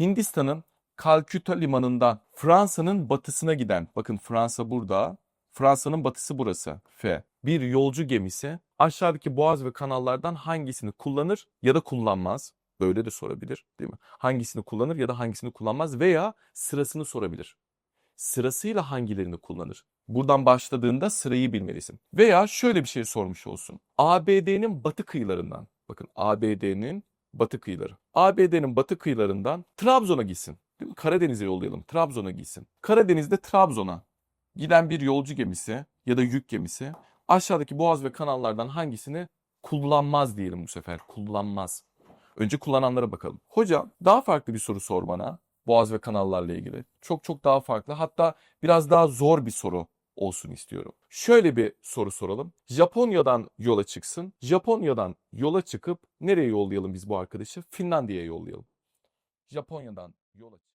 Hindistan'ın Kalküta limanından Fransa'nın batısına giden, bakın Fransa burada, Fransa'nın batısı burası F. Bir yolcu gemisi aşağıdaki boğaz ve kanallardan hangisini kullanır ya da kullanmaz? Böyle de sorabilir değil mi? Hangisini kullanır ya da hangisini kullanmaz veya sırasını sorabilir. Sırasıyla hangilerini kullanır? Buradan başladığında sırayı bilmelisin. Veya şöyle bir şey sormuş olsun. ABD'nin batı kıyılarından, bakın ABD'nin batı kıyıları. ABD'nin batı kıyılarından Trabzon'a gitsin. Karadeniz'e yollayalım. Trabzon'a gitsin. Karadeniz'de Trabzon'a giden bir yolcu gemisi ya da yük gemisi aşağıdaki boğaz ve kanallardan hangisini kullanmaz diyelim bu sefer. Kullanmaz. Önce kullananlara bakalım. Hocam daha farklı bir soru sor bana. Boğaz ve kanallarla ilgili. Çok çok daha farklı. Hatta biraz daha zor bir soru olsun istiyorum. Şöyle bir soru soralım. Japonya'dan yola çıksın. Japonya'dan yola çıkıp nereye yollayalım biz bu arkadaşı? Finlandiya'ya yollayalım. Japonya'dan yola çık.